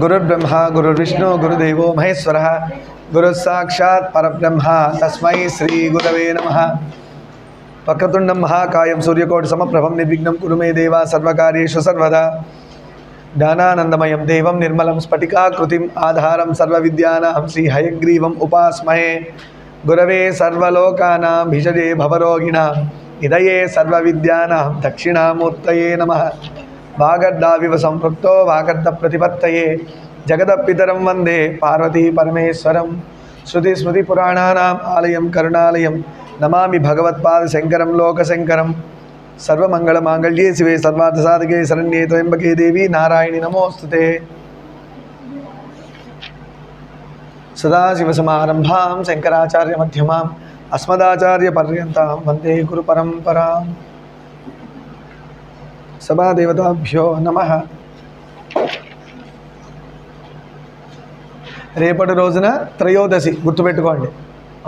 గురుర్బ్రహ్మ గురుర్విష్ణు గురుదేవో మహేశ్వర గురుసాక్షాత్ పరబ్రహ్మ తస్మై శ్రీ గురవే నమ వక్రతుండం మహాకాయం సూర్యకోటి సమప్రభం నిర్విఘ్నం కురు మే దేవ సర్వకార్యేషు సర్వదా జ్ఞానానందమయం దేవం నిర్మలం స్ఫటికాకృతిం ఆధారం సర్వవిద్యానాం శ్రీ హయగ్రీవం ఉపాస్మహే గురవే సర్వలోకానాం భిషజే భవరోగిణాం నిదయే సర్వవిద్యానాం దక్షిణామూర్తయే నమ వాగర్ధావివ సంపృక్తో వాగర్ధ ప్రతిపత్తయే జగదపితరం వందే పార్వతీ పరమేశ్వరం శృతి స్మృతి పురాణానాం ఆలయం కరుణాలయం నమామి భగవత్పాద శంకరం లోకశంకరం సర్వమంగళమాంగళ్యే శివే సర్వార్థ సాధకే శరణ్యే త్రయంబకే దేవి నారాయణి నమోస్తుతే సదాశివసమారంభాం శంకరాచార్యమధ్యమాం అస్మదాచార్యపర్యంతాం వందే గురు పరంపరాం సభాదేవతాభ్యో నమ. రేపటి రోజున త్రయోదశి గుర్తుపెట్టుకోండి.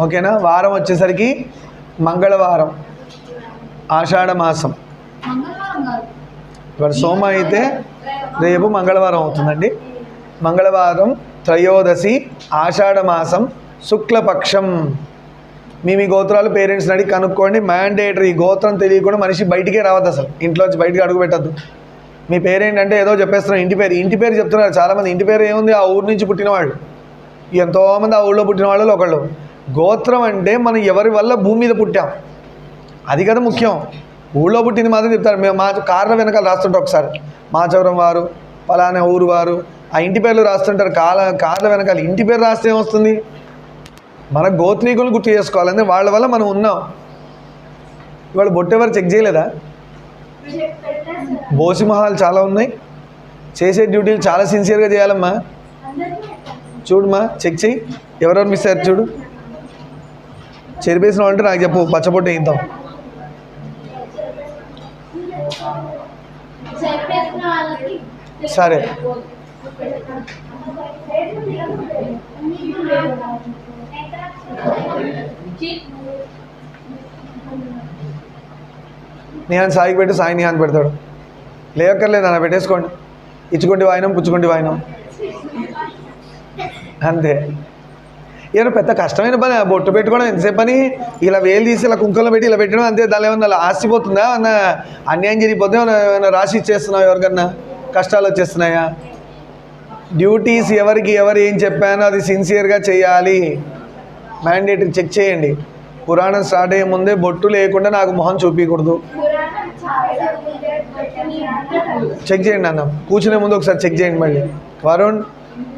ఓకేనా? వారం వచ్చేసరికి మంగళవారం ఆషాఢమాసం ఇవాళ సోమ అయితే రేపు మంగళవారం అవుతుందండి. మంగళవారం త్రయోదశి ఆషాఢమాసం శుక్లపక్షం. మీ మీ గోత్రాలు పేరెంట్స్ని అడిగి కనుక్కోండి. మ్యాండేటరీ గోత్రం తెలియకుండా మనిషి బయటికే రావద్దు అసలు. ఇంట్లోంచి బయటికి అడుగు పెట్టద్దు. మీ పేరేంటంటే ఏదో చెప్పేస్తున్నారు. ఇంటి పేరు ఇంటి పేరు చెప్తున్నారు. చాలామంది ఇంటి పేరు ఏముంది? ఆ ఊరు నుంచి పుట్టినవాళ్ళు ఎంతోమంది ఆ ఊళ్ళో పుట్టిన వాళ్ళు ఒకళ్ళు. గోత్రం అంటే మనం ఎవరి వల్ల భూమి మీద పుట్టాం? అది కదా ముఖ్యం. ఊళ్ళో పుట్టింది మాత్రం చెప్తారు. మేము మా కార్ల వెనకాల రాస్తుంటారు ఒకసారి. మాచవరం వారు పలానా ఊరు వారు. ఆ ఇంటి పేర్లు రాస్తుంటారు. కాల కార్ల వెనకాల. ఇంటి పేరు రాస్తే ఏమొస్తుంది? మన గోత్రీకులు గుర్తు చేసుకోవాలంటే వాళ్ళ వల్ల మనం ఉన్నాం. ఇవాళ బొట్టెవరు చెక్ చేయలేదా? బోసిమహాలు చాలా ఉన్నాయి. చేసే డ్యూటీలు చాలా సిన్సియర్గా చేయాలమ్మా. చూడమ్మా చెక్ చేయి ఎవరెవరు మిస్ అయ్యారు చూడు. చెరిపేసిన వాళ్ళంటే నాకు చెప్పు పచ్చబొట్టు వేయిద్దాం. సరే. నిహాన్ సాయికి పెట్టి సాయి నిహాన్ పెడతాడు. లేవక్కర్లేదు అలా పెట్టేసుకోండి. ఇచ్చుకుంటే వాయినం పుచ్చుకుంటే వాయినం. అంతే. ఏదో పెద్ద కష్టమైన పని ఆ బొట్టు పెట్టుకోవడం ఎంతసేపు పని? ఇలా వేలు తీసి ఇలా కుంకుమలో పెట్టి ఇలా పెట్టడం అంతే. దాని ఏమన్నా అలా ఆస్తిపోతుందా ఏమన్నా అన్యాయం జరిగిపోతే ఏమైనా ఏమన్నా రాసి ఇచ్చేస్తున్నావు ఎవరికన్నా? కష్టాలు వచ్చేస్తున్నాయా? డ్యూటీస్ ఎవరికి ఎవరు ఏం చెప్పానో అది సిన్సియర్గా చేయాలి. మ్యాండేటరీ చెక్ చేయండి. పురాణం స్టార్ట్ అయ్యే ముందే బొట్టు లేకుండా నాకు మొహం చూపించకూడదు చెక్ చేయండి అన్న. కూర్చునే ముందు ఒకసారి చెక్ చేయండి మళ్ళీ. వరుణ్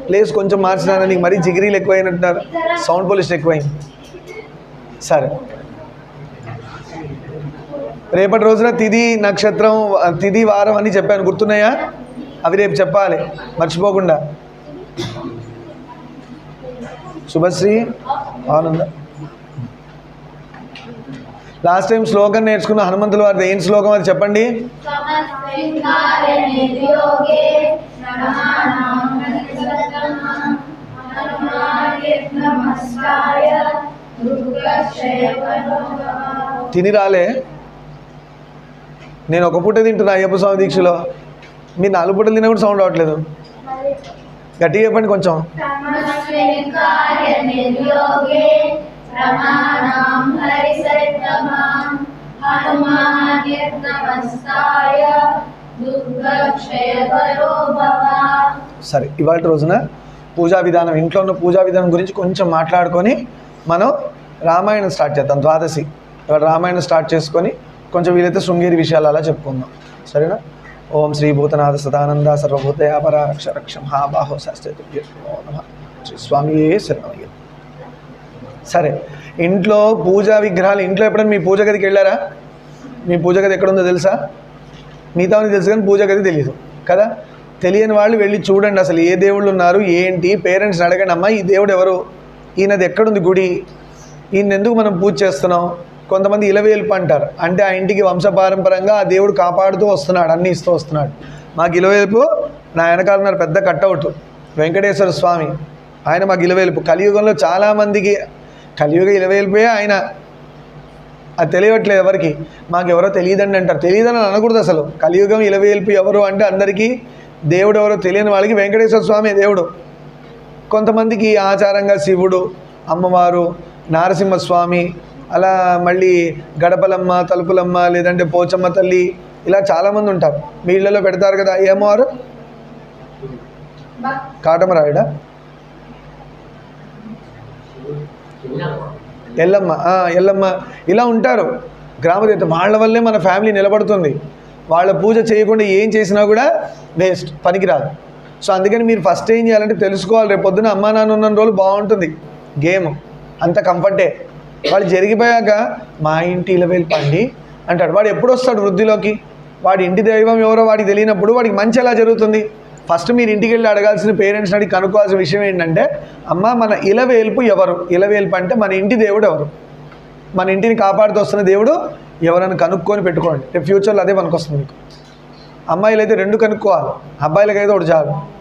ప్లేస్ కొంచెం మార్చినా నీకు మరీ జిగిరీలు ఎక్కువైనట్టున్నారు. సౌండ్ పొల్యూషన్ ఎక్కువైంది. సరే. రేపటి రోజున తిది నక్షత్రం తిది వారం అని చెప్పాను. గుర్తున్నాయా? అవి రేపు చెప్పాలి. మర్చిపోకుండా. శుభశ్రీ. ఆనంద. లాస్ట్ టైం శ్లోకం నేర్చుకున్న హనుమంతుల వారిది ఏం శ్లోకం అది చెప్పండి? తిని రాలే. నేను ఒక పూట తింటున్నా అయ్యప్ప స్వామి దీక్షలో. మీరు నాలుగు పూటలు తిన్నా కూడా సౌండ్ రావట్లేదు. గట్టిగా చెప్పండి కొంచెం. సరే ఇవాళ రోజున పూజా విధానం ఇంట్లో ఉన్న పూజా విధానం గురించి కొంచెం మాట్లాడుకొని మనం రామాయణం స్టార్ట్ చేద్దాం ద్వాదశి. ఇవాళ రామాయణం స్టార్ట్ చేసుకొని కొంచెం వీలైతే శృంగేరి విషయాలు అలా చెప్పుకుందాం. సరేనా? ఓం శ్రీ భూతనాథ సదానంద సర్వభూతయాపర రక్ష రక్ష మహాబాహో శాస్త్రే శ్రీ స్వామియే శరణమయ్య. సరే ఇంట్లో పూజా విగ్రహాలు ఇంట్లో ఎప్పుడైనా మీ పూజ గదికి వెళ్ళారా? మీ పూజ గది ఎక్కడుందో తెలుసా? మిగతావని తెలుసు కానీ పూజ గది తెలియదు కదా? తెలియని వాళ్ళు వెళ్ళి చూడండి అసలు ఏ దేవుళ్ళు ఉన్నారు ఏంటి? పేరెంట్స్ని అడగండి అమ్మా ఈ దేవుడు ఎవరు? ఈయనది ఎక్కడుంది గుడి? ఈయన ఎందుకు మనం పూజ చేస్తున్నాం? కొంతమంది ఇలవేల్పు అంటారు. అంటే ఆ ఇంటికి వంశపారంపరంగా ఆ దేవుడు కాపాడుతూ వస్తున్నాడు అన్నీ ఇస్తూ వస్తున్నాడు. మాకు ఇలవేల్పు నా వెనకాల ఉన్నారు పెద్ద కట్అవుట్. వెంకటేశ్వర స్వామి ఆయన మాకు ఇలవేల్పు. కలియుగంలో చాలామందికి కలియుగ ఇలవేల్పే ఆయన. అది తెలియట్లేదు ఎవరికి. మాకు ఎవరో తెలియదండి అంటారు. తెలియదని అనకూడదు అసలు. కలియుగం ఇలవేల్పు ఎవరు అంటే అందరికీ దేవుడు ఎవరో తెలియని వాళ్ళకి వెంకటేశ్వర స్వామి దేవుడు. కొంతమందికి ఆచారంగా శివుడు అమ్మవారు నారసింహస్వామి అలా మళ్ళీ గడపలమ్మ తలుపులమ్మ లేదంటే పోచమ్మ తల్లి ఇలా చాలామంది ఉంటారు. మీ ఇళ్ళలో పెడతారు కదా ఏ అమ్మవారు కాటమరాయుడా? ఎల్లమ్మ ఎల్లమ్మ. ఇలా ఉంటారు. గ్రామదేవత వాళ్ళ వల్లే మన ఫ్యామిలీ నిలబడుతుంది. వాళ్ళ పూజ చేయకుండా ఏం చేసినా కూడా వేస్ట్ పనికిరాదు. సో అందుకని మీరు ఫస్ట్ ఏం చేయాలంటే తెలుసుకోవాలి. రేపు పొద్దున అమ్మా నాన్న ఉన్న రోజులు బాగుంటుంది. గేమ్ అంత కంఫర్టే వాళ్ళు జరిగిపోయాక మా ఇంటి ఇలవేలు పండి అంటాడు. వాడు ఎప్పుడు వస్తాడు వృద్ధిలోకి? వాడి ఇంటి దైవం ఎవరో వాడికి తెలియనప్పుడు వాడికి మంచి ఎలా జరుగుతుంది? ఫస్ట్ మీరు ఇంటికి వెళ్ళి అడగాల్సిన పేరెంట్స్ని అడిగి కనుక్కోవాల్సిన విషయం ఏంటంటే అమ్మ మన ఇలవేల్పు ఎవరు? ఇలవేల్పు అంటే మన ఇంటి దేవుడు ఎవరు? మన ఇంటిని కాపాడుతూ వస్తున్న దేవుడు ఎవరైనా కనుక్కొని పెట్టుకోండి. రేపు ఫ్యూచర్లో అదే పనికొస్తుంది మీకు. అమ్మాయిలు అయితే రెండు కనుక్కోవాలి. అబ్బాయిలకైతే ఒకటి చాలు.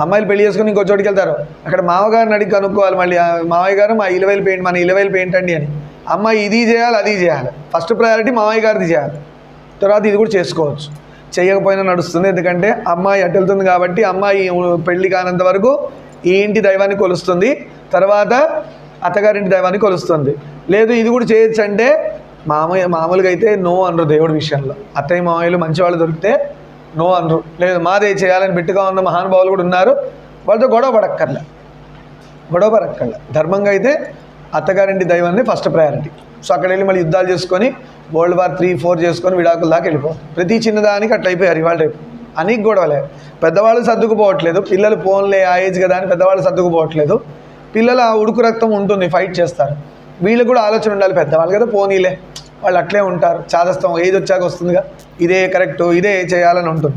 అమ్మాయిలు పెళ్ళి చేసుకుని ఇంకో చోటుకి వెళ్తారు. అక్కడ మామగారిని అడిగి కనుక్కోవాలి మళ్ళీ. ఆ మామయ్య గారు మా ఇలవేలు పెయింట్ మన ఇలవేలు పెయింట్ అండి అని. అమ్మాయి ఇది చేయాలి అది చేయాలి. ఫస్ట్ ప్రయారిటీ మామయ్య గారిది చేయాలి. తర్వాత ఇది కూడా చేసుకోవచ్చు. చేయకపోయినా నడుస్తుంది. ఎందుకంటే అమ్మాయి అటు వెళ్తుంది కాబట్టి అమ్మాయి పెళ్ళి కానంత వరకు ఈ ఇంటి దైవాన్ని కొలుస్తుంది. తర్వాత అత్తగారింటి దైవాన్ని కొలుస్తుంది. లేదు ఇది కూడా చేయొచ్చు అంటే మామయ్య మామూలుగా అయితే నో అనరు దేవుడి విషయంలో. అత్తయ్య మామయ్యలు మంచివాళ్ళు దొరికితే నో అనరు. లేదు మాదే చేయాలని బిట్టుగా ఉన్న మహానుభావులు కూడా ఉన్నారు. వాళ్ళతో గొడవ పడక్కర్లే. గొడవ పడక్కర్లే. ధర్మంగా అయితే అత్తగారింటి దైవాన్ని ఫస్ట్ ప్రయారిటీ. సో అక్కడ వెళ్ళి మళ్ళీ యుద్ధాలు చేసుకొని వరల్డ్ వార్ త్రీ ఫోర్ చేసుకొని విడాకుల దాకా వెళ్ళిపోతారు ప్రతి చిన్నదానికి అట్లా అయిపోయారు ఇవాళ రేపు. అని గొడవలే. పెద్దవాళ్ళు సర్దుకుపోవట్లేదు. పిల్లలు ఫోన్లే ఆ ఏజ్ కదా అని పెద్దవాళ్ళు సర్దుకుపోవట్లేదు. పిల్లలు ఆ ఉడుకు రక్తం ఉంటుంది ఫైట్ చేస్తారు. వీళ్ళు కూడా ఆలోచన ఉండాలి పెద్దవాళ్ళు కదా పోనీలే. వాళ్ళు అట్లే ఉంటారు చాదస్తం ఏది వచ్చాక వస్తుందిగా? ఇదే కరెక్ట్ ఇదే చేయాలని ఉంటుంది.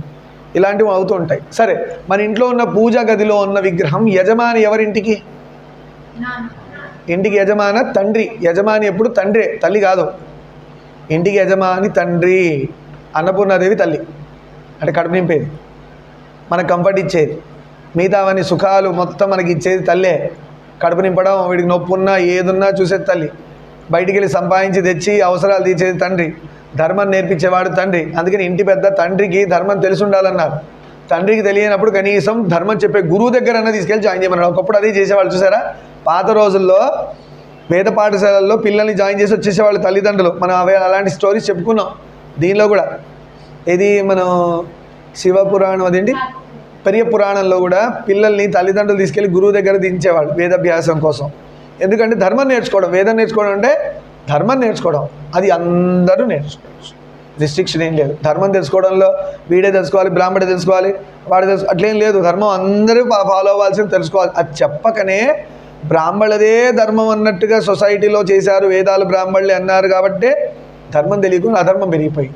ఇలాంటివి అవుతూ ఉంటాయి. సరే మన ఇంట్లో ఉన్న పూజా గదిలో ఉన్న విగ్రహం యజమాని ఎవరింటికి? ఇంటికి యజమాన తండ్రి. యజమాని ఎప్పుడు? తండ్రే. తల్లి కాదు. ఇంటికి యజమాని తండ్రి. అన్నపూర్ణాదేవి తల్లి. అంటే కడుపు నింపేది. మనకు కంఫర్ట్ ఇచ్చేది. మిగతావన్నీ సుఖాలు మొత్తం మనకి ఇచ్చేది తల్లే. కడుపు నింపడం వీడికి నొప్పున్నా ఏదున్నా చూసేది తల్లి. బయటికి వెళ్ళి సంపాదించి తెచ్చి అవసరాలు తీర్చేది తండ్రి. ధర్మం నేర్పించేవాడు తండ్రి. అందుకని ఇంటి పెద్ద తండ్రికి ధర్మం తెలిసి ఉండాలన్నారు తండ్రికి తెలియనప్పుడు కనీసం ధర్మం చెప్పే గురువు దగ్గర అన్న తీసుకెళ్ళి జాయిన్ చేయమన్నారు ఒకప్పుడు అదే చేసేవాళ్ళు చూసారా? పాత రోజుల్లో వేద పాఠశాలల్లో పిల్లల్ని జాయిన్ చేసి వచ్చేసేవాళ్ళు తల్లిదండ్రులు. మనం అవే అలాంటి స్టోరీస్ చెప్పుకున్నాం దీనిలో కూడా. ఇది మనం శివపురాణం అదేంటి? పెరియ పురాణంలో కూడా పిల్లల్ని తల్లిదండ్రులు తీసుకెళ్ళి గురువు దగ్గర దించేవాళ్ళు వేదాభ్యాసం కోసం. ఎందుకంటే ధర్మం నేర్చుకోవడం వేదం నేర్చుకోవడం అంటే ధర్మం నేర్చుకోవడం. అది అందరూ నేర్చుకోవచ్చు. రిస్ట్రిక్షన్ ఏం లేదు. ధర్మం తెలుసుకోవడంలో వీడే తెలుసుకోవాలి బ్రాహ్మడే తెలుసుకోవాలి వాడే తెలుసు అట్లేం లేదు. ధర్మం అందరూ ఫాలో అవ్వాల్సింది తెలుసుకోవాలి. అది చెప్పకనే బ్రాహ్మణులదే ధర్మం అన్నట్టుగా సొసైటీలో చేశారు వేదాలు బ్రాహ్మణులే అన్నారు కాబట్టి ధర్మం తెలియకుండా అధర్మం పెరిగిపోయింది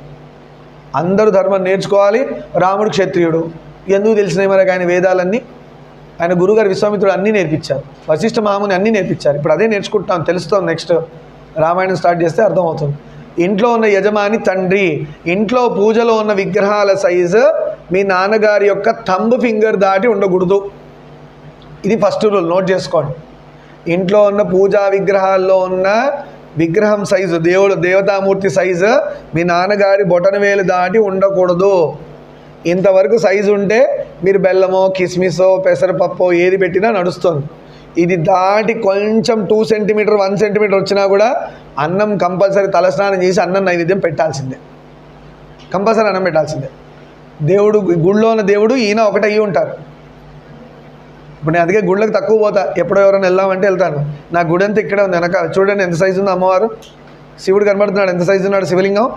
అందరూ ధర్మం నేర్చుకోవాలి. రాముడు క్షత్రియుడు. ఎందుకు తెలిసినాయి మనకు ఆయన వేదాలన్నీ? ఆయన గురుగారు విశ్వామిత్రుడు అన్నీ నేర్పించారు. వశిష్ఠ మహాముని అన్నీ నేర్పించారు. ఇప్పుడు అదే నేర్చుకుంటాం తెలుస్తాం నెక్స్ట్ రామాయణం స్టార్ట్ చేస్తే అర్థమవుతుంది. ఇంట్లో ఉన్న యజమాని తండ్రి ఇంట్లో పూజలో ఉన్న విగ్రహాల సైజు మీ నాన్నగారి యొక్క థంబ్ ఫింగర్ దాటి ఉండకూడదు. ఇది ఫస్ట్ రూల్ నోట్ చేసుకోండి. ఇంట్లో ఉన్న పూజా విగ్రహాల్లో ఉన్న విగ్రహం సైజు దేవుడు దేవతామూర్తి సైజు మీ నాన్నగారి బొటనవేలు దాటి ఉండకూడదు. ఇంతవరకు సైజు ఉంటే మీరు బెల్లమో కిస్మిసో పెసరపప్పో ఏది పెట్టినా నడుస్తుంది. ఇది దాటి కొంచెం టూ సెంటీమీటర్ వన్ సెంటీమీటర్ వచ్చినా కూడా అన్నం కంపల్సరీ తలస్నానం చేసి అన్నం నైవేద్యం పెట్టాల్సిందే. కంపల్సరీ అన్నం పెట్టాల్సిందే. దేవుడు గుళ్ళో ఉన్న దేవుడు ఈయన ఒకటి అయ్యి ఉంటారు. ఇప్పుడు నేను అందుకే గుళ్ళకి తక్కువ పోతా. ఎప్పుడో ఎవరైనా వెళ్దామంటే వెళ్తాను. నా గుడి అంతా ఇక్కడే ఉంది. వెనక చూడండి ఎంత సైజు ఉంది అమ్మవారు. శివుడు కనబడుతున్నాడు. ఎంత సైజు ఉన్నాడు? శివలింగం?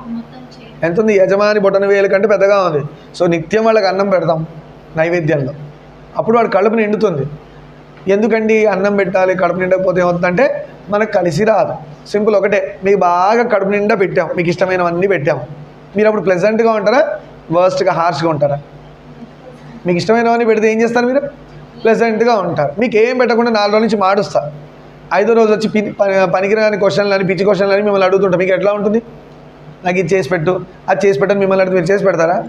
ఎంత ఉంది యజమాని బొటన వేలు కంటే పెద్దగా ఉంది. సో నిత్యం వాళ్ళకి అన్నం పెడతాం నైవేద్యంలో. అప్పుడు వాడు కడుపు నిండుతుంది. ఎందుకండి అన్నం పెట్టాలి కడుపు నిండకపోతే ఏమవుతుందంటే మనకు కలిసి రాదు. సింపుల్ ఒకటే మీకు బాగా కడుపు నిండా పెట్టాం మీకు ఇష్టమైనవన్నీ పెట్టాం. మీరు అప్పుడు ప్లెజెంట్గా ఉంటారా? వర్స్ట్గా హార్ష్గా ఉంటారా? మీకు ఇష్టమైనవన్నీ పెడితే ఏం చేస్తారు మీరు? ప్లెజెంట్గా ఉంటారు. మీకు ఏం పెట్టకుండా నాలుగు రోజుల నుంచి మాడుస్తారు. ఐదో రోజు వచ్చి పి పని- పనికిరాని క్వశ్చన్లు అని పిచ్చి క్వశ్చన్లు అని మిమ్మల్ని అడుగుతుంటాం మీకు ఎట్లా ఉంటుంది? నాకు ఇది చేసి పెట్టు. అది చేసి పెట్టని మిమ్మల్ని అడిగితే మీరు చేసి పెడతారా?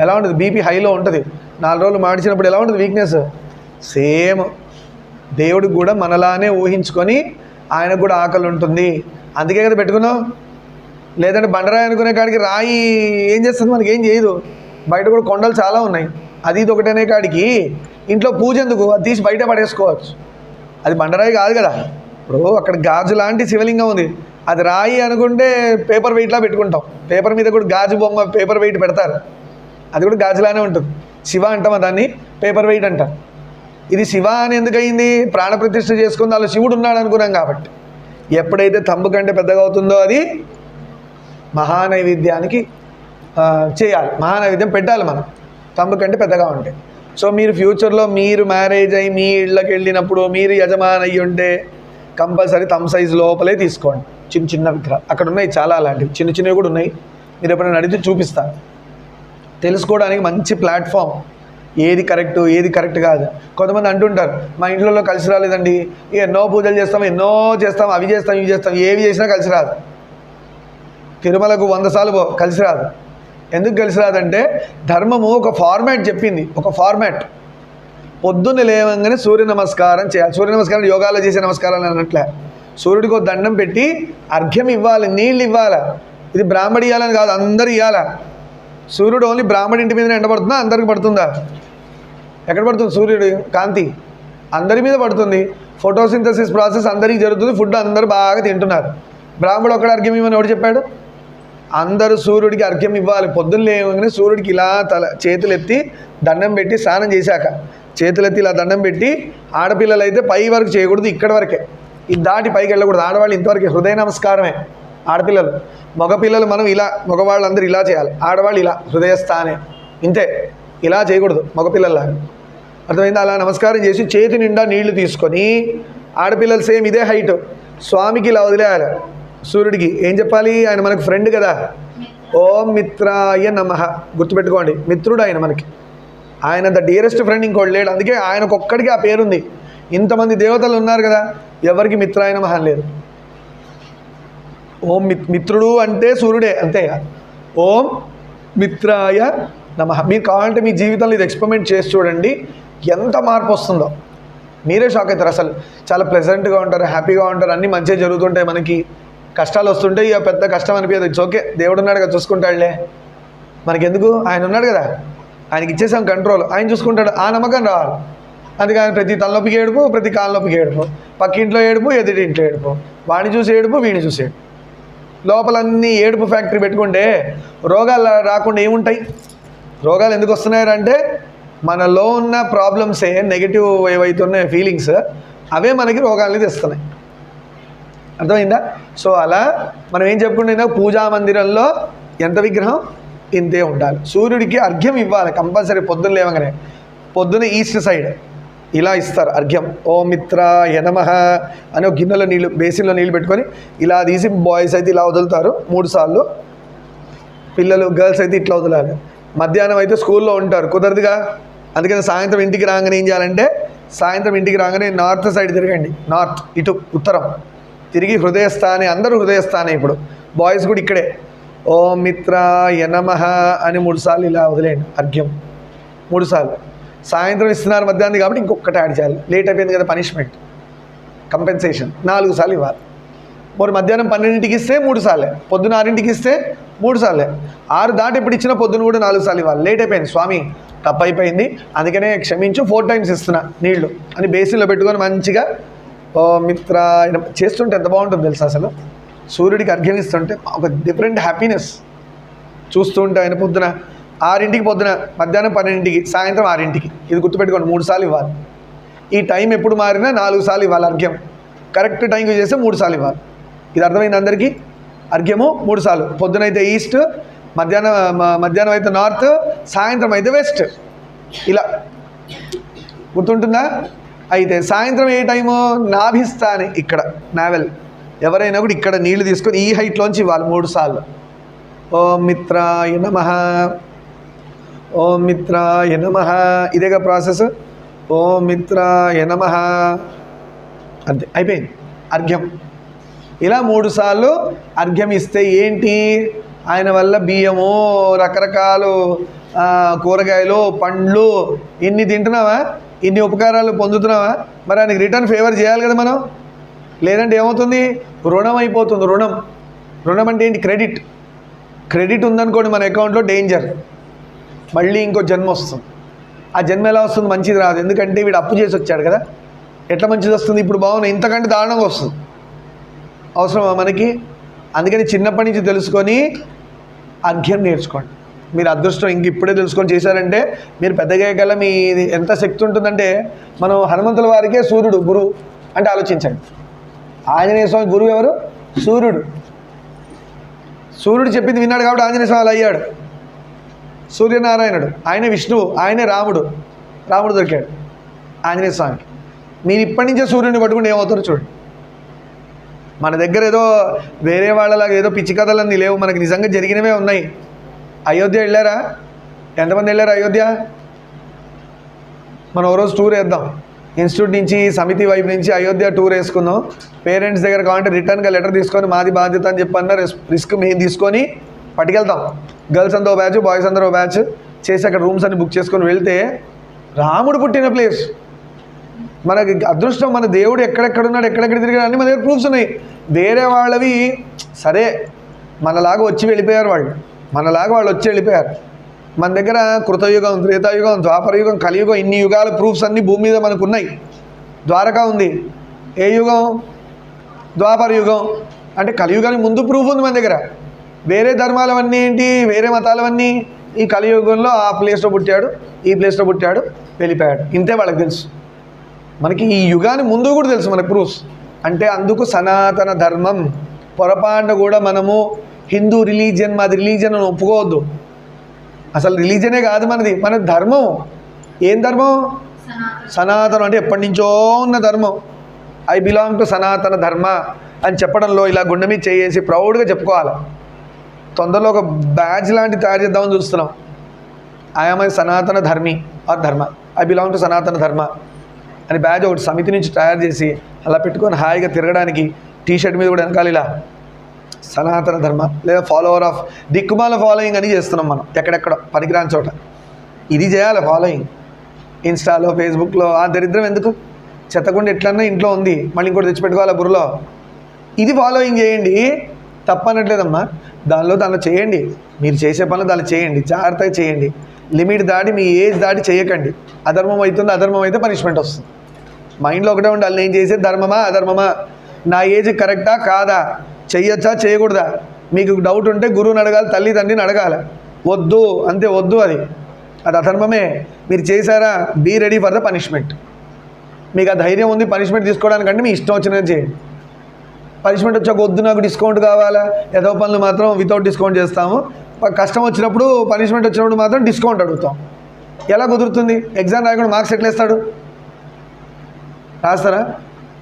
ఎలా ఉంటుంది? బీపీ హైలో ఉంటుంది. నాలుగు రోజులు మాడిచినప్పుడు ఎలా ఉంటుంది వీక్నెస్ సేమ్ దేవుడికి కూడా మనలానే ఊహించుకొని ఆయనకు కూడా ఆకలి ఉంటుంది. అందుకే కదా పెట్టుకున్నాం. లేదంటే బండరాయి అనుకునే కాడికి రాయి ఏం చేస్తుంది? మనకి ఏం చేయదు. బయట కూడా కొండలు చాలా ఉన్నాయి. అది ఇది ఒకటనే కాడికి ఇంట్లో పూజ ఎందుకు? అది తీసి బయట పడేసుకోవచ్చు. అది బండరాయి కాదు కదా. ఇప్పుడు అక్కడ గాజు లాంటి శివలింగం ఉంది. అది రాయి అనుకుంటే పేపర్ వెయిట్లా పెట్టుకుంటాం. పేపర్ మీద కూడా గాజు బొమ్మ పేపర్ వెయిట్ పెడతారు. అది కూడా గాజులానే ఉంటుంది. శివ అంటాం దాన్ని? పేపర్ వెయిట్ అంటాం. ఇది శివ అని ఎందుకయింది ప్రాణప్రతిష్ఠ చేసుకుంది. వాళ్ళు శివుడు ఉన్నాడు అనుకున్నాం కాబట్టి. ఎప్పుడైతే తంబు కంటే పెద్దగా అవుతుందో అది మహానైవేద్యానికి చేయాలి. మహానైవేద్యం పెట్టాలి మనం. తంబు కంటే పెద్దగా ఉంటాయి సో మీరు ఫ్యూచర్లో మీరు మ్యారేజ్ అయ్యి మీ ఇళ్ళకి వెళ్ళినప్పుడు మీరు యజమాని అయ్యి ఉంటే కంపల్సరీ తమ్ సైజ్ లోపలే తీసుకోండి. చిన్న చిన్న విగ్రహాలు అక్కడ ఉన్నాయి చాలా అలాంటివి. చిన్న చిన్నవి కూడా ఉన్నాయి. మీరు ఎప్పుడైనా అడిగితే చూపిస్తాను తెలుసుకోవడానికి మంచి ప్లాట్ఫామ్. ఏది కరెక్ట్ ఏది కరెక్ట్ కాదు. కొంతమంది అంటుంటారు మా ఇంట్లో కలిసి రాలేదండి. ఎన్నో పూజలు చేస్తాం ఎన్నో చేస్తాం అవి చేస్తాం ఇవి చేస్తాం ఏవి చేసినా కలిసి రాదు. తిరుమలకు వంద సార్లు పో కలిసి రాదు. ఎందుకు కలిసి రాదంటే ధర్మము ఒక ఫార్మాట్ చెప్పింది. ఒక ఫార్మాట్ పొద్దున్న లేవంగానే సూర్య నమస్కారం చేయాలి. సూర్య నమస్కారం యోగాలో చేసే నమస్కారాలు అన్నట్లే. సూర్యుడికి ఒక దండం పెట్టి అర్ఘ్యం ఇవ్వాలి నీళ్ళు ఇవ్వాలి. ఇది బ్రాహ్మడి ఇవ్వాలని కాదు అందరు ఇవ్వాల సూర్యుడు ఓన్లీ బ్రాహ్మడి ఇంటి మీద ఎండబడుతుందా? అందరికి పడుతుందా? ఎక్కడ పడుతుంది సూర్యుడు? కాంతి. అందరి మీద పడుతుంది. ఫోటోసింథసిస్ ప్రాసెస్ అందరికీ జరుగుతుంది. ఫుడ్ అందరూ బాగా తింటున్నారు. బ్రాహ్మడు ఒక్కడ అర్ఘ్యం ఇవ్వని ఎవడు చెప్పాడు? అందరూ సూర్యుడికి అర్ఘ్యం ఇవ్వాలి. పొద్దున్న లేవగానే సూర్యుడికి ఇలా తల చేతులు ఎత్తి దండం పెట్టి స్నానం చేశాక చేతులు ఎత్తి ఇలా దండం పెట్టి ఆడపిల్లలు అయితే పై వరకు చేయకూడదు ఇక్కడ వరకే. ఇది దాటి పైకి వెళ్ళకూడదు. ఆడవాళ్ళు ఇంతవరకు హృదయ నమస్కారమే. ఆడపిల్లలు. మగపిల్లలు మనం ఇలా మగవాళ్ళందరూ ఇలా చేయాలి. ఆడవాళ్ళు ఇలా హృదయస్థానే. ఇంతే. ఇలా చేయకూడదు మగపిల్లల్లాగా. అర్థమైంది? అలా నమస్కారం చేసి చేతి నిండా నీళ్ళు తీసుకొని ఆడపిల్లలు సేమ్ ఇదే హైట్. స్వామికి ఇలా వదిలేయాలి. సూర్యుడికి ఏం చెప్పాలి? ఆయన మనకు ఫ్రెండ్ కదా. ఓం మిత్రాయ నమ. గుర్తుపెట్టుకోండి. మిత్రుడు ఆయన మనకి. ఆయన ద డియరెస్ట్ ఫ్రెండ్ ఇంకోటి లేడు. అందుకే ఆయనకొక్కడికి ఆ పేరుంది. ఇంతమంది దేవతలు ఉన్నారు కదా ఎవరికి మిత్రాయన మహం లేదు. ఓం మిత్ మిత్రుడు అంటే సూర్యుడే అంతే ఓం మిత్రాయ నమ. మీరు కావాలంటే మీ జీవితంలో ఇది ఎక్స్పెరిమెంట్ చేసి చూడండి ఎంత మార్పు వస్తుందో. మీరే షాక్ అవుతారు అసలు. చాలా ప్లెజెంట్గా ఉంటారు హ్యాపీగా ఉంటారు అన్నీ మంచిగా జరుగుతుంటాయి మనకి. కష్టాలు వస్తుంటే ఇక పెద్ద కష్టం అనిపించదు. ఇట్స్ ఓకే దేవుడు ఉన్నాడు కదా చూసుకుంటాడులే. మనకెందుకు? ఆయన ఉన్నాడు కదా. ఆయనకి ఇచ్చేసాం కంట్రోల్ ఆయన చూసుకుంటాడు ఆ నమ్మకం రావాలి. అందుకని ప్రతి తలనొప్పికి ఏడుపు ప్రతి కాళ్ళనొప్పికి ఏడుపు. పక్కింట్లో ఏడుపు ఎదుటి ఇంట్లో ఏడుపు. వాడిని చూసి ఏడుపు వీడిని చూసి ఏడుపు. లోపలన్నీ ఏడుపు ఫ్యాక్టరీ పెట్టుకుంటే రోగాలు రాకుండా ఏముంటాయి? రోగాలు ఎందుకు వస్తున్నాయంటే మనలో ఉన్న ప్రాబ్లమ్సే నెగిటివ్ ఉన్నాయో ఫీలింగ్స్ అవే మనకి రోగాల్ని తెస్తున్నాయి. అర్థమైందా? సో అలా మనం ఏం చెప్పుకుంటున్నా? పూజా మందిరంలో ఎంత విగ్రహం? ఇంతే ఉండాలి. సూర్యుడికి అర్ఘ్యం ఇవ్వాలి కంపల్సరీ పొద్దున్న లేవగానే. పొద్దున ఈస్ట్ సైడ్. ఇలా ఇస్తారు. అర్ఘ్యం. ఓ మిత్ర యనమహ అని ఒక గిన్నెలో నీళ్ళు బేసిన్లో నీళ్ళు పెట్టుకొని ఇలా తీసి బాయ్స్ అయితే ఇలా వదులుతారు మూడు సార్లు. పిల్లలు గర్ల్స్ అయితే ఇట్లా వదలాలి. మధ్యాహ్నం అయితే స్కూల్లో ఉంటారు. కుదరదుగా? అందుకని సాయంత్రం ఇంటికి రాగానే ఏం చేయాలంటే సాయంత్రం ఇంటికి రాగానే నార్త్ సైడ్ తిరగండి. నార్త్ ఇటు ఉత్తరం. తిరిగి హృదయస్థానే అందరూ హృదయస్థానే ఇప్పుడు. బాయ్స్ కూడా ఇక్కడే. ఓ మిత్ర యనమహ అని మూడు సార్లు ఇలా వదిలేయండి. అర్ఘ్యం. మూడు సార్లు. సాయంత్రం ఇస్తున్నారు మధ్యాహ్నం కాబట్టి ఇంకొకటి యాడ్ చేయాలి. లేట్ అయిపోయింది కదా పనిష్మెంట్ కంపెన్సేషన్ నాలుగు సార్లు ఇవ్వాలి. మరి మధ్యాహ్నం పన్నెండింటికి ఇస్తే మూడు సార్లే. పొద్దున ఆరింటికి ఇస్తే మూడు సార్లే. ఆరు దాటి ఇప్పుడు ఇచ్చిన పొద్దున కూడా నాలుగు సార్లు ఇవ్వాలి. లేట్ అయిపోయింది. స్వామి తప్పు అయిపోయింది అందుకనే క్షమించు ఫోర్ టైమ్స్ ఇస్తున్నా నీళ్ళు అని బేసిన్లో పెట్టుకొని మంచిగా మిత్ర ఆయన చేస్తుంటే ఎంత బాగుంటుంది తెలుసా అసలు? సూర్యుడికి అర్ఘ్యం ఇస్తుంటే ఒక డిఫరెంట్ హ్యాపీనెస్ చూస్తుంటే ఆయన పొద్దున ఆరింటికి పొద్దున మధ్యాహ్నం పన్నెండింటికి సాయంత్రం ఆరింటికి. ఇది గుర్తుపెట్టుకోండి మూడు సార్లు ఇవ్వాలి. ఈ టైం ఎప్పుడు మారినా నాలుగు సార్లు ఇవ్వాలి అర్ఘ్యం. కరెక్ట్ టైంకి చేస్తే మూడు సార్లు ఇవ్వాలి. ఇది అర్థమైంది అందరికీ? అర్ఘ్యము మూడు సార్లు. పొద్దునైతే ఈస్ట్ మధ్యాహ్నం మధ్యాహ్నం అయితే నార్త్ సాయంత్రం అయితే వెస్ట్. ఇలా. గుర్తుంటుందా? అయితే సాయంత్రం ఏ టైము? నాభిస్తాని ఇక్కడ నావెల్. ఎవరైనా కూడా ఇక్కడ నీళ్ళు తీసుకొని ఈ హైట్లోంచి ఇవ్వాలి మూడు సార్లు. ఓం మిత్రాయ నమ. ఓం మిత్రాయ నమ. ఇదేగా ప్రాసెస్? ఓం మిత్రాయ నమ. అంతే అయిపోయింది. అర్ఘ్యం. ఇలా మూడు సార్లు అర్ఘ్యం ఇస్తే ఏంటి? ఆయన వల్ల బియ్యము రకరకాలు కూరగాయలు పండ్లు ఇన్ని తింటున్నావా? ఇన్ని ఉపకారాలు పొందుతున్నావా? మరి ఆయనకి రిటర్న్ ఫేవర్ చేయాలి కదా మనం? లేదంటే ఏమవుతుంది? రుణం అయిపోతుంది రుణం. రుణం అంటే ఏంటి? క్రెడిట్. క్రెడిట్ ఉందనుకోండి మన అకౌంట్లో డేంజర్. మళ్ళీ ఇంకో జన్మ వస్తుంది. ఆ జన్మ ఎలా వస్తుంది మంచిది రాదు. ఎందుకంటే వీడు అప్పు చేసి వచ్చాడు కదా. ఎట్లా మంచిది వస్తుంది? ఇప్పుడు బాగున్నా ఇంతకంటే దారుణంగా వస్తుంది. అవసరమా మనకి? అందుకని చిన్నప్పటి నుంచి తెలుసుకొని అర్ఘ్యం నేర్చుకోండి. మీరు అదృష్టం ఇంక ఇప్పుడే తెలుసుకొని చేశారంటే మీరు పెద్దగా గల మీ ఎంత శక్తి ఉంటుందంటే మనం హనుమంతుల వారికే సూర్యుడు గురువు అంటే ఆలోచించండి. ఆంజనేయ స్వామి గురువు ఎవరు? సూర్యుడు. సూర్యుడు చెప్పింది విన్నాడు కాబట్టి ఆంజనేయ స్వామి అయ్యాడు. సూర్యనారాయణుడు ఆయనే విష్ణువు ఆయనే రాముడు. రాముడు దొరికాడు ఆంజనేయ స్వామికి. మీరు ఇప్పటి నుంచే సూర్యుని పట్టుకుని ఏమవుతారో చూడండి. మన దగ్గర ఏదో వేరే వాళ్ళలాగా ఏదో పిచ్చి కథలన్నీ లేవు మనకి నిజంగా జరిగినవే ఉన్నాయి. అయోధ్య వెళ్ళారా? ఎంతమంది వెళ్ళారు అయోధ్య? మనం ఓ రోజు టూర్ వేద్దాం. ఇన్స్టిట్యూట్ నుంచి సమితి వైపు నుంచి అయోధ్య టూర్ వేసుకుందాం. పేరెంట్స్ దగ్గర కావాలంటే రిటర్న్గా లెటర్ తీసుకొని మాది బాధ్యత అని చెప్పన్న రిస్క్ మేము తీసుకొని పట్టుకెళ్తాం. గర్ల్స్ అందరూ బ్యాచ్ బాయ్స్ అందరూ బ్యాచ్ చేసి అక్కడ రూమ్స్ అన్ని బుక్ చేసుకొని వెళ్తే రాముడు పుట్టిన ప్లేస్ మనకి అదృష్టం మన దేవుడు ఎక్కడెక్కడ ఉన్నాడు ఎక్కడెక్కడ తిరిగాడు అన్ని మన దగ్గర ప్రూఫ్స్ ఉన్నాయి. వేరే వాళ్ళవి సరే మనలాగా వచ్చి వెళ్ళిపోయారు వాళ్ళు. మనలాగా వాళ్ళు వచ్చి వెళ్ళిపోయారు. మన దగ్గర కృతయుగం త్రేతాయుగం ద్వాపరయుగం కలియుగం ఇన్ని యుగాల ప్రూఫ్స్ అన్నీ భూమి మీద మనకు ఉన్నాయి ద్వారకా ఉంది. ఏ యుగం? ద్వాపర యుగం అంటే కలియుగానికి ముందు ప్రూఫ్ ఉంది మన దగ్గర. వేరే ధర్మాలవన్నీ ఏంటి? వేరే మతాలవన్నీ? ఈ కలియుగంలో ఆ ప్లేస్లో పుట్టాడు ఈ ప్లేస్లో పుట్టాడు వెళ్ళిపోయాడు. ఇంతే వాళ్ళకి తెలుసు. మనకి ఈ యుగానికి ముందు కూడా తెలుసు మనకు ప్రూఫ్స్ అంటే అందుకు సనాతన ధర్మం పొరపాటున కూడా మనము హిందూ రిలీజియన్ మాది రిలీజియన్ అని ఒప్పుకోవద్దు. అసలు రిలీజనే కాదు మనది. మన ధర్మం. ఏం ధర్మం? సనాతన. సనాతనం. అంటే ఎప్పటి నుంచో ఉన్న ధర్మం. I belong to Sanatana Dharma అని చెప్పడంలో ఇలా గుండె మీద చేసి ప్రౌడ్గా చెప్పుకోవాలి? తొందరలో ఒక బ్యాజ్ లాంటి తయారు చేద్దామని చూస్తున్నాం. I'm I Sanatana dharmi or dharma. I belong to Sanatana Dharma. అని బ్యాజ్ ఒకటి సమితి నుంచి తయారు చేసి అలా పెట్టుకొని హాయిగా తిరగడానికి టీ షర్ట్ మీద కూడా వెనకాల ఇలా సనాతన ధర్మ లేదా ఫాలోవర్ ఆఫ్ దిక్కుమాల ఫాలోయింగ్ అని చేస్తున్నాం మనం ఎక్కడెక్కడ పనికిరాని చోట. ఇది చేయాలి ఫాలోయింగ్ ఇన్స్టాలో ఫేస్బుక్లో ఆ దరిద్రం ఎందుకు? చెత్తకుండా ఎట్లన్నా ఇంట్లో ఉంది మళ్ళీ ఇంకోటి తెచ్చిపెట్టుకోవాలి బుర్రలో? ఇది ఫాలోయింగ్ చేయండి. తప్పనట్లేదమ్మా. దానిలో దానిలో చేయండి. మీరు చేసే పనులు దానిలో చేయండి. జాగ్రత్తగా చేయండి. లిమిట్ దాటి మీ ఏజ్ దాటి చేయకండి. అధర్మం అవుతుంది అధర్మం అయితే పనిష్మెంట్ వస్తుంది. మైండ్లో ఒకటే ఉండాలి. నేను చేసేది ధర్మమా అధర్మమా? నా ఏజ్ కరెక్టా కాదా? చెయ్యొచ్చా చేయకూడదా? మీకు డౌట్ ఉంటే గురువుని అడగాలి తల్లిదండ్రిని అడగాలి. వద్దు అంతే వద్దు అది. అది అధర్మమే. మీరు చేశారా? Be ready for the punishment మీకు ఆ ధైర్యం ఉంది పనిష్మెంట్ తీసుకోవడానికంటే మీ ఇష్టం వచ్చినది చేయండి. పనిష్మెంట్ వచ్చాక వద్దు నాకు డిస్కౌంట్ కావాలా? ఏదో పనులు మాత్రం వితౌట్ డిస్కౌంట్ చేస్తాము. కష్టం వచ్చినప్పుడు పనిష్మెంట్ వచ్చినప్పుడు మాత్రం డిస్కౌంట్ అడుగుతాం. ఎలా కుదురుతుంది? ఎగ్జామ్ రాయకుండా మార్క్స్ ఎట్లేస్తాడు? రాస్తారా?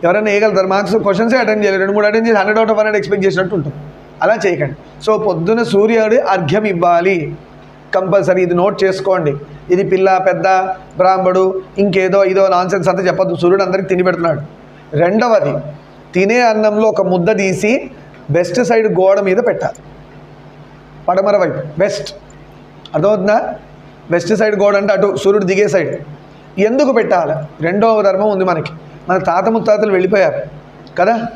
ఎవరైనా వేయగలుగుతారు? మార్క్స్ క్వశ్చన్సే అటెండ్ చేయాలి రెండు మూడు అటెండ్ చేసి hundred out of hundred expect చేసినట్టు ఉంటుంది. అలా చేయకండి. సో పొద్దున సూర్యుడు అర్ఘ్యం ఇవ్వాలి. కంపల్సరీ ఇది నోట్ చేసుకోండి. ఇది పిల్ల పెద్ద బ్రాహ్మడు ఇంకేదో ఇదో నాన్సెన్స్ అంతా చెప్పద్దు. సూర్యుడు అందరికి తిని పెడుతున్నాడు. రెండవది తినే అన్నంలో ఒక ముద్ద తీసి వెస్ట్ సైడ్ గోడ మీద పెట్టాలి. పడమర వైపు వెస్ట్. అర్థమవుతుందా? వెస్ట్ సైడ్ గోడ అంటే అటు సూర్యుడు దిగే సైడ్. ఎందుకు పెట్టాలి? రెండవ ధర్మం ఉంది మనకి. మన తాత ముత్తాతలు వెళ్ళిపోయారు. కదా?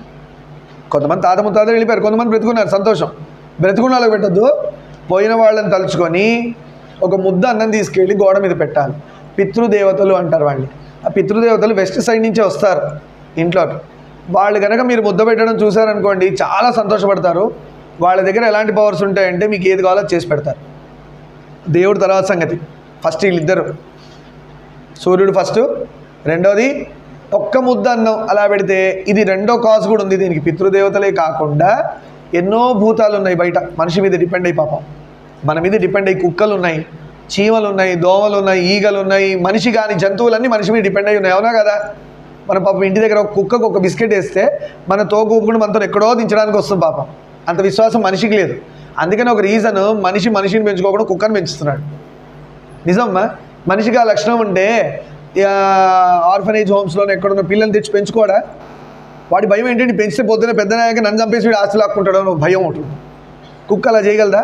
కొంతమంది తాత ముత్తాతలు వెళ్ళిపోయారు కొంతమంది బ్రతుకున్నారు సంతోషం. బ్రతుకున్న పెట్టద్దు. పోయిన వాళ్ళని తలుచుకొని ఒక ముద్ద అన్నం తీసుకెళ్ళి గోడ మీద పెట్టాలి. పితృదేవతలు అంటారు వాళ్ళని. ఆ పితృదేవతలు వెస్ట్ సైడ్ నుంచే వస్తారు ఇంట్లోకి. వాళ్ళు కనుక మీరు ముద్ద పెట్టడం చూసారనుకోండి చాలా సంతోషపడతారు. వాళ్ళ దగ్గర ఎలాంటి పవర్స్ ఉంటాయంటే మీకు ఏది కావాలో చేసి పెడతారు. దేవుడు తర్వాత సంగతి. ఫస్ట్ వీళ్ళిద్దరు. సూర్యుడు ఫస్ట్ రెండోది ఒక్క ముద్ద అన్నం అలా పెడితే ఇది రెండో కాజ్ కూడా ఉంది. దీనికి పితృదేవతలే కాకుండా ఎన్నో భూతాలు ఉన్నాయి బయట. మనిషి మీద డిపెండ్ అయ్యి పాపం. మన మీద డిపెండ్ అయ్యి కుక్కలు ఉన్నాయి చీమలు ఉన్నాయి దోమలు ఉన్నాయి ఈగలు ఉన్నాయి మనిషి కానీ జంతువులన్నీ మనిషి మీద డిపెండ్ అయ్యి ఉన్నాయి. అవునా కదా? మన పాపం ఇంటి దగ్గర ఒక కుక్కకు ఒక బిస్కెట్ వేస్తే మన తోకు ఊపుకుంటూ మనతో ఎక్కడో దించడానికి వస్తుంది పాపం. అంత విశ్వాసం మనిషికి లేదు. అందుకని ఒక రీజన్ మనిషి మనిషిని పెంచుకోకుండా కుక్కను పెంచుతున్నాడు. నిజమ్మా? మనిషికి ఆ లక్షణం ఉంటే ఆర్ఫనేజ్ హోమ్స్లో ఎక్కడున్న పిల్లల్ని తెచ్చి పెంచుకోడా? వాడి భయం ఏంటంటే పెంచితే పొద్దున పెద్దనాయక నన్ను చంపేసి వీడు ఆస్తులు లాక్కుంటాడు అని ఒక భయం ఉంటుంది కుక్క అలా చేయగలదా?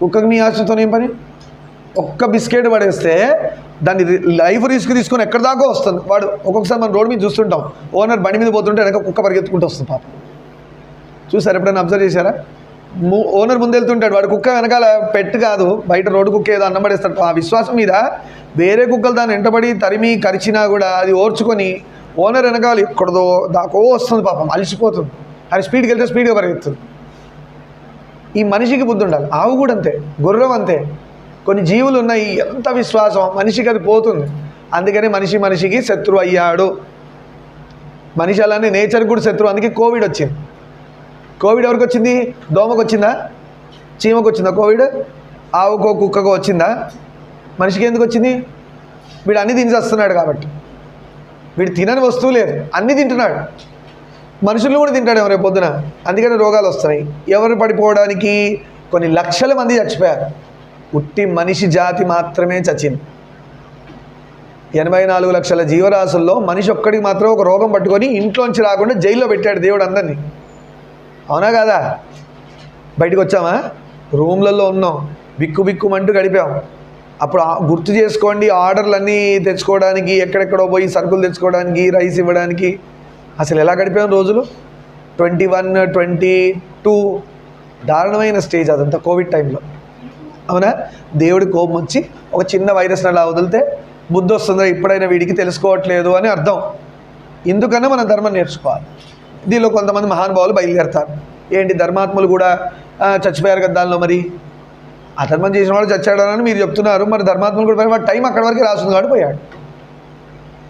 కుక్కకి మీ ఆస్తులతో ఏం పని? ఒక్క బిస్కెట్ పడేస్తే దాన్ని లైఫ్ రిస్క్ తీసుకొని ఎక్కడి దాకా వస్తుంది? వాడు ఒక్కొక్కసారి మనం రోడ్డు మీద చూస్తుంటాం. ఓనర్ బండి మీద పోతుంటే వెనక కుక్క పరిగెత్తుకుంటూ వస్తుంది పాప. చూసారు ఎప్పుడైనా అబ్జర్వ్ చేశారా? ము- ఓనర్ ముందు వెళ్తుంటాడు. వాడు కుక్క వెనకాల పెట్ కాదు బయట రోడ్డు కుక్క ఏదో అన్నం పడేస్తాడు. ఆ విశ్వాసం మీద వేరే కుక్కలు దాన్ని వెంటబడి తరిమి కరిచినా కూడా అది ఓర్చుకొని ఓనర్ వెనకాల ఎక్కడదో దాకో వస్తుంది పాపం. అలసిపోతుంది. అది స్పీడ్కి వెళ్తే స్పీడ్గా పరిగెత్తుంది ఈ మనిషికి బుద్ధి ఉండాలి. ఆవు కూడా అంతే. గుర్రం అంతే. కొన్ని జీవులు ఉన్నాయి ఎంత విశ్వాసం? మనిషికి అది పోతుంది. అందుకని మనిషి మనిషికి శత్రువు అయ్యాడు. మనిషి అలానే నేచర్ కూడా శత్రువు. అందుకే కోవిడ్ వచ్చింది. కోవిడ్ ఎవరికి వచ్చింది? దోమకు వచ్చిందా? చీమకు వచ్చిందా కోవిడ్ ఆవుకో కుక్కకో వచ్చిందా? మనిషికి ఎందుకు వచ్చింది? వీడు అన్ని తిని వస్తున్నాడు కాబట్టి. వీడు తినని వస్తువు లేదు. అన్నీ తింటున్నాడు. మనుషులు కూడా తింటాడు రేపు పొద్దున. అందుకని రోగాలు వస్తున్నాయి. ఎవరు పడిపోవడానికి కొన్ని లక్షల మంది చచ్చిపోయారు. ఉట్టి మనిషి జాతి మాత్రమే చచ్చింది. ఎనభై నాలుగు లక్షల జీవరాశుల్లో మనిషి ఒక్కడికి మాత్రం ఒక రోగం పట్టుకొని ఇంట్లోంచి రాకుండా జైల్లో పెట్టాడు దేవుడు అందరినీ. అవునా కాదా? బయటకు వచ్చామా? రూమ్లలో ఉన్నాం. బిక్కు బిక్కుమంటూ గడిపాం. అప్పుడు గుర్తు చేసుకోండి ఆర్డర్లన్నీ తెచ్చుకోవడానికి ఎక్కడెక్కడో పోయి సరుకులు తెచ్చుకోవడానికి రైస్ ఇవ్వడానికి. అసలు ఎలా గడిపాం రోజులు? Twenty one twenty two. దారుణమైన స్టేజ్ అదంతా కోవిడ్ టైంలో. అవునా? దేవుడి కోపం వచ్చి ఒక చిన్న వైరస్ అలా వదిలితే బుద్ధి వస్తుందా ఇప్పుడైనా వీడికి తెలుసుకోవట్లేదు అని అర్థం. ఎందుకన్నా మనం ధర్మం నేర్చుకోవాలి. దీనిలో కొంతమంది మహానుభావులు బయలుదేరతారు. ఏంటి ధర్మాత్ములు కూడా చచ్చిపోయారు కదా దానిలో మరి? అధర్మం చేసిన వాడు చచ్చాడనని మీరు చెప్తున్నారు. మరి ధర్మాత్మలు కూడా వాడు టైం అక్కడి వరకు రాస్తుంది కాబట్టి పోయాడు.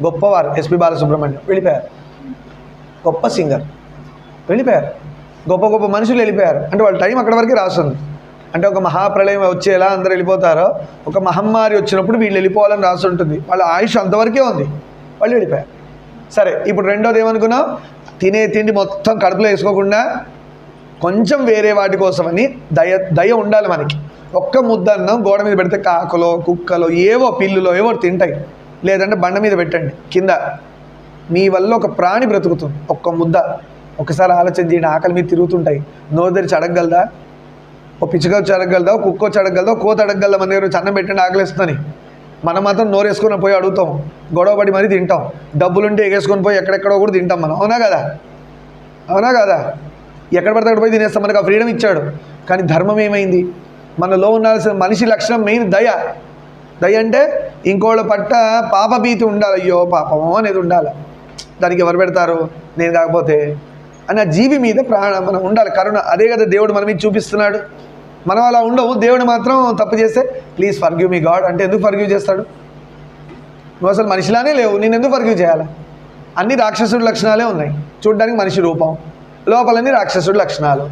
గొప్పవారు ఎస్పి బాలసుబ్రహ్మణ్యం వెళ్ళిపోయారు. గొప్ప సింగర్. వెళ్ళిపోయారు. గొప్ప గొప్ప మనుషులు వెళ్ళిపోయారు. అంటే వాళ్ళ టైం అక్కడి వరకు రాస్తుంది అంటే ఒక మహాప్రళయం వచ్చేలా అందరూ వెళ్ళిపోతారో ఒక మహమ్మారి వచ్చినప్పుడు వీళ్ళు వెళ్ళిపోవాలని రాసి ఉంటుంది. వాళ్ళ ఆయుష్ అంతవరకే ఉంది. వాళ్ళు వెళ్ళిపోయారు. సరే ఇప్పుడు రెండోది ఏమనుకున్నాం? తినే తిండి మొత్తం కడుపులో వేసుకోకుండా కొంచెం వేరే వాటి కోసమని దయ దయ ఉండాలి మనకి. ఒక్క ముద్ద అన్నం గోడ మీద పెడితే కాకలో కుక్కలో ఏవో పిల్లులో ఏవో తింటాయి. లేదంటే బండ మీద పెట్టండి. కింద మీ వల్ల ఒక ప్రాణి బ్రతుకుతుంది. ఒక్క ముద్ద. ఒకసారి ఆలోచన చేయండి. ఆకలి మీద తిరుగుతుంటాయి. నోరు తెరిచి అడగగలదా? ఓ పిచ్చుక వచ్చి అడగగలదా కుక్క వచ్చి అడగగలదా కోత అడగగలదా మన దగ్గర వచ్చి అన్నం పెట్టండి ఆకలిస్తుందని. మనం మాత్రం నోరేసుకొని పోయి అడుగుతాం. గొడవ పడి మరీ తింటాం. డబ్బులుంటే ఎగేసుకొని పోయి ఎక్కడెక్కడో కూడా తింటాం మనం. అవునా కదా? అవునా కదా? ఎక్కడ పడితే అక్కడ పోయి తినేస్తాం. మనకు ఆ ఫ్రీడమ్ ఇచ్చాడు. కానీ ధర్మం ఏమైంది? మనలో ఉండాల్సిన మనిషి లక్షణం మెయిన్ దయ. దయ అంటే ఇంకోళ్ళ పట్ట పాపభీతి ఉండాలి. అయ్యో పాపమో అనేది ఉండాలి. దానికి ఎవరు పెడతారు? నేను కాకపోతే. అని ఆ జీవి మీద ప్రాణ. మనం ఉండాలి. కరుణ. అదే కదా దేవుడు మన మీద చూపిస్తున్నాడు. మనం అలా ఉండవు. దేవుడు మాత్రం తప్పు చేస్తే ప్లీజ్ ఫర్గ్యూ మీ గాడ్ అంటే ఎందుకు ఫర్గ్యూ చేస్తాడు? నువ్వు అసలు మనిషిలానే లేవు. నేను ఎందుకు ఫర్గ్యూ చేయాలి? అన్ని రాక్షసుడి లక్షణాలే ఉన్నాయి. చూడడానికి మనిషి రూపం. లోపలన్నీ రాక్షసుడి లక్షణాలు.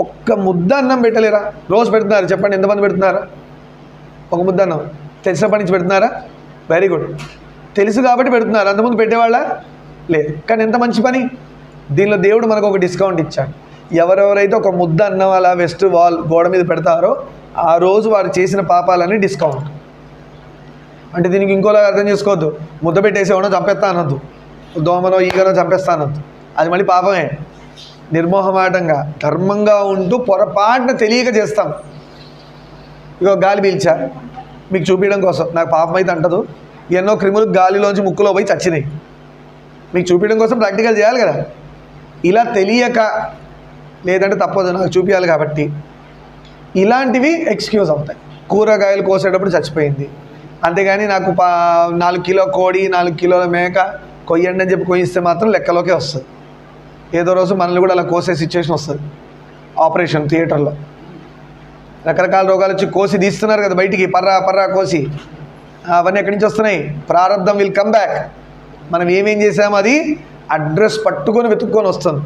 ఒక్క ముద్ద అన్నం పెట్టలేరా? రోజు పెడుతున్నారు? చెప్పండి. ఎంతమంది పెడుతున్నారా? ఒక ముద్ద అన్నం. తెలిసినప్పటి నుంచి పెడుతున్నారా? వెరీ గుడ్ తెలుసు కాబట్టి పెడుతున్నారు. అంతకుముందు పెట్టేవాళ్ళ? లేదు. కానీ ఎంత మంచి పని? దీనిలో దేవుడు మనకు ఒక డిస్కౌంట్ ఇచ్చాడు. ఎవరెవరైతే ఒక ముద్ద అన్నం అలా వెస్ట్ వాల్ గోడ మీద పెడతారో ఆ రోజు వారు చేసిన పాపాలని డిస్కౌంట్. అంటే దీనికి ఇంకోలాగా అర్థం చేసుకోవద్దు. ముద్ద పెట్టేసేవాడో చంపేస్తా అనొద్దు. దోమనో ఈగనో చంపేస్తా అనొద్దు. అది మళ్ళీ పాపమే. నిర్మోహమాటంగా ధర్మంగా ఉంటూ పొరపాటున తెలియక చేస్తాం. ఇగో గాలి పీల్చా. మీకు చూపించడం కోసం. నాకు పాపం అయితే అంటదు. ఎన్నో క్రిములు గాలిలోంచి ముక్కులో పోయి చచ్చినాయి. మీకు చూపించడం కోసం ప్రాక్టికల్ చేయాలి కదా. ఇలా తెలియక లేదంటే తప్పదు నాకు చూపించాలి కాబట్టి. ఇలాంటివి ఎక్స్క్యూజ్ అవుతాయి. కూరగాయలు కోసేటప్పుడు చచ్చిపోయింది. అంతేగాని నాకు పా నాలుగు కిలో కోడి నాలుగు కిలోల మేక కొయ్యండి అని చెప్పి కొయ్యిస్తే మాత్రం లెక్కలోకే వస్తుంది. ఏదో రోజు మనల్ని కూడా అలా కోసే సిచ్యువేషన్ వస్తుంది. ఆపరేషన్ థియేటర్లో రకరకాల రోగాలు వచ్చి కోసి తీస్తున్నారు కదా బయటికి పర్రా పర్రా కోసి. అవన్నీ ఎక్కడి నుంచి వస్తున్నాయి? ప్రారంధం విల్ కమ్ బ్యాక్ మనం ఏమేం చేసామో అది అడ్రస్ పట్టుకొని వెతుక్కొని వస్తుంది.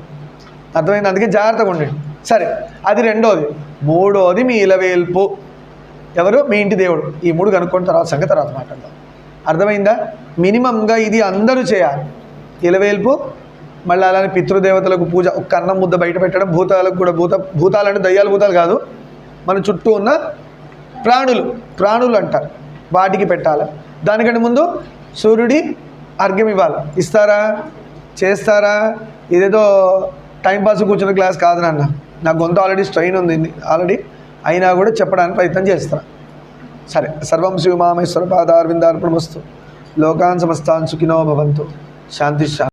అర్థమైంది? అందుకే జాగ్రత్తగా ఉండండి. సరే అది రెండోది. మూడోది మీ ఇలవేల్పు. ఎవరు? మీ ఇంటి దేవుడు. ఈ మూడు కనుక్కొని తర్వాత సంగతి తర్వాత మాట్లాడదాం. అర్థమైందా? మినిమంగా ఇది అందరూ చేయాలి. ఇలవేల్పు మళ్ళీ అలానే పితృదేవతలకు పూజ ఒక్క అన్నం ముద్ద బయట పెట్టడం భూతాలకు కూడా భూత భూతాలు అంటే దయ్యాలు భూతాలు కాదు. మన చుట్టూ ఉన్న ప్రాణులు ప్రాణులు అంటారు. వాటికి పెట్టాలి. దానికంటే ముందు సూర్యుడి అర్ఘ్యం ఇవ్వాలి. ఇస్తారా? చేస్తారా? ఇదేదో టైంపాస్ కూర్చున్న క్లాస్ కాదు నాన్న. నా గొంతు ఆల్రెడీ స్ట్రెయిన్ ఉంది. ఆల్రెడీ అయినా కూడా చెప్పడానికి ప్రయత్నం చేస్తాను సరే. సర్వం శివమామేశ్వర పాదార్విందార్పణమస్తు. లోకాన్ సమస్తాన్ సుఖినో భవంతు. శాంతి శాంతి.